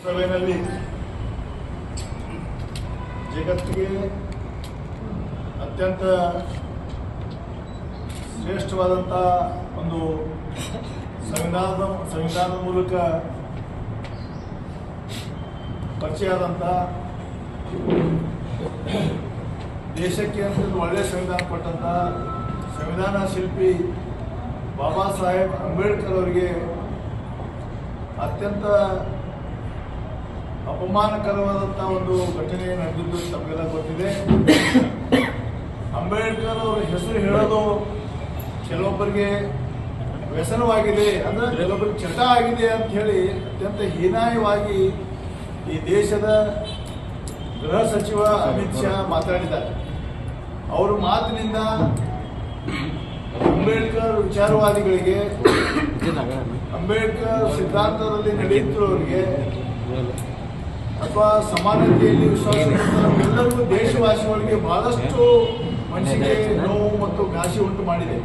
ಸಭೆಯಲ್ಲಿ ಜಗತ್ತಿಗೆ ಅತ್ಯಂತ ಶ್ರೇಷ್ಠವಾದಂಥ ಒಂದು ಸಂವಿಧಾನದ ಸಂವಿಧಾನದ ಮೂಲಕ ಪರಿಚಯ ಆದಂಥ ದೇಶಕ್ಕೆ ಅಂತ ಒಳ್ಳೆಯ ಸಂವಿಧಾನ ಕೊಟ್ಟಂಥ ಸಂವಿಧಾನ ಶಿಲ್ಪಿ ಬಾಬಾ ಸಾಹೇಬ್ ಅಂಬೇಡ್ಕರ್ ಅವರಿಗೆ ಅತ್ಯಂತ ಅಪಮಾನಕರವಾದಂಥ ಒಂದು ಘಟನೆ ನಡೆದಿದ್ದು ತಮಗೆಲ್ಲ ಗೊತ್ತಿದೆ. ಅಂಬೇಡ್ಕರ್ ಅವರ ಹೆಸರು ಹೇಳೋದು ಕೆಲವೊಬ್ಬರಿಗೆ ವ್ಯಸನವಾಗಿದೆ, ಅಂದ್ರೆ ಕೆಲವೊಬ್ಬರಿಗೆ ಚಟ ಆಗಿದೆ ಅಂತ ಹೇಳಿ ಅತ್ಯಂತ ಹೀನಾಯವಾಗಿ ಈ ದೇಶದ ಗೃಹ ಸಚಿವ ಅಮಿತ್ ಶಾ ಮಾತಾಡಿದ್ದಾರೆ. ಅವರ ಮಾತಿನಿಂದ ಅಂಬೇಡ್ಕರ್ ವಿಚಾರವಾದಿಗಳಿಗೆ, ಅಂಬೇಡ್ಕರ್ ಸಿದ್ಧಾಂತದಲ್ಲಿ ನಡೆಯುತ್ತಿರುವವರಿಗೆ ಅಥವಾ ಸಮಾನತೆಯಲ್ಲಿ ವಿಶ್ವಾಸ ಎಲ್ಲರಿಗೂ ದೇಶವಾಸಿಗಳಿಗೆ ಬಹಳಷ್ಟು ಮನಸ್ಸಿಗೆ ನೋವು ಮತ್ತು ಘಾಸಿ ಉಂಟು ಮಾಡಿದೆ.